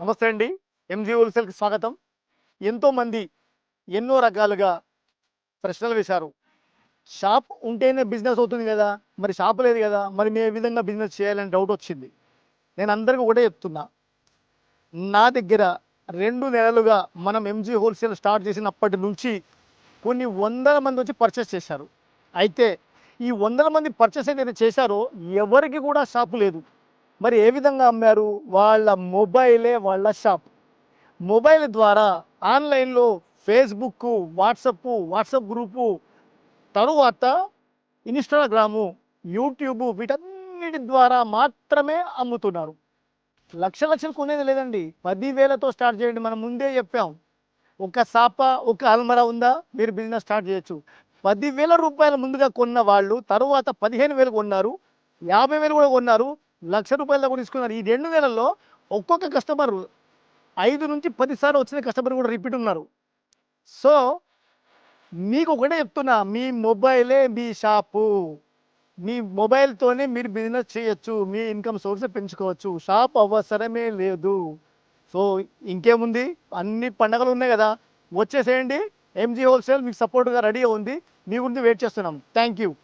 నమస్తే అండి. ఎంజీ హోల్సేల్కి స్వాగతం. ఎంతోమంది ఎన్నో రకాలుగా ప్రశ్నలు వేశారు. షాప్ ఉంటేనే బిజినెస్ అవుతుంది కదా. మరి షాప్ లేదు కదా. మరి మేము ఏ విధంగా బిజినెస్ చేయాలని డౌట్ వచ్చింది. నేను అందరికీ ఒకటే చెప్తున్నా. నా దగ్గర రెండు నెలలుగా మనం ఎంజీ హోల్సేల్ స్టార్ట్ చేసినప్పటి నుంచి కొన్ని వందల మంది వచ్చి పర్చేస్ చేశారు. అయితే ఈ వందల మంది పర్చేస్ ఏదైతే చేశారో ఎవరికి కూడా షాపు లేదు. మరి ఏ విధంగా అమ్మారు? వాళ్ళ మొబైలే వాళ్ళ షాప్. మొబైల్ ద్వారా ఆన్లైన్లో ఫేస్బుక్ వాట్సప్ వాట్సప్ గ్రూపు తరువాత ఇన్స్టాగ్రాము యూట్యూబ్ వీటన్నిటి ద్వారా మాత్రమే అమ్ముతున్నారు. లక్ష లక్షలు కొనేది లేదండి. పదివేలతో స్టార్ట్ చేయండి. మనం ముందే చెప్పాం. ఒక సాప ఒక అల్మరా ఉందా? మీరు బిజినెస్ స్టార్ట్ చేయొచ్చు. పదివేల రూపాయల ముందుగా కొన్న వాళ్ళు తరువాత పదిహేను వేలు కొన్నారు. యాభై వేలు కూడా కొన్నారు. లక్ష రూపాయల దాకా తీసుకున్నారు. ఈ రెండు నెలల్లో ఒక్కొక్క కస్టమర్ ఐదు నుంచి పదిసార్లు వచ్చిన కస్టమర్ కూడా రిపీట్ ఉన్నారు. సో మీకు ఒకటే చెప్తున్నా మీ మొబైలే మీ షాపు. మీ మొబైల్తోనే మీరు బిజినెస్ చేయొచ్చు మీ ఇన్కమ్ సోర్స్ పెంచుకోవచ్చు. షాప్ అవసరమే లేదు. సో ఇంకేముంది? అన్ని పండగలు ఉన్నాయి కదా. వచ్చేసేయండి. ఎంజీ హోల్సేల్ మీకు సపోర్ట్గా రెడీగా ఉంది. మీ గురించి వెయిట్ చేస్తున్నాం. Thank you.